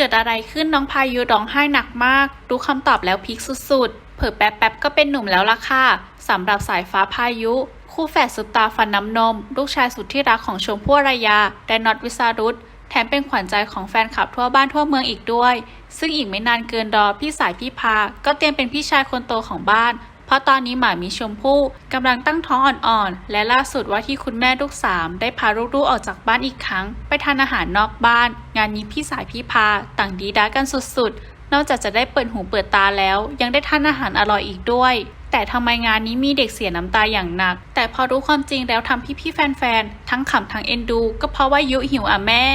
เกิดอะไรขึ้นน้องพายุร้องไห้หนักมาก รู้คำตอบแล้วพีคสุดๆ เผอแป๊บแป๊บๆก็เป็นหนุ่มแล้วล่ะค่ะสำหรับสายฟ้าพายุ คู่แฝดสุดตาฟันน้ำนม ลูกชายสุดที่รักของชมพู่อารยาและน็อตวิสารุตแถมเป็นขวัญใจของแฟนคลับทั่วบ้านทั่วเมืองอีกด้วย ซึ่งอีกไม่นานเกินรอพี่สายพี่พา ก็เตรียมเป็นพี่ชายคนโตของบ้าน เพราะตอนนี้หมามีชมพู่กำลังตั้งท้องอ่อนๆ และล่าสุดว่าที่คุณแม่ลูกสามได้พาลูกๆออกจากบ้านอีกครั้ง ไปทานอาหารนอกบ้าน งานนี้พี่สายพี่พาต่างดีด้ากันสุดๆ นอกจากจะได้เปิดหูเปิดตาแล้ว ยังได้ทานอาหารอร่อยอีกด้วย แต่ทำไมงานนี้มีเด็กเสียน้ำตาอย่างหนัก แต่พอรู้ความจริงแล้วทำพี่ๆแฟนๆทั้งขำทั้งเอ็นดู ก็เพราะว่ายุหิวอะแม่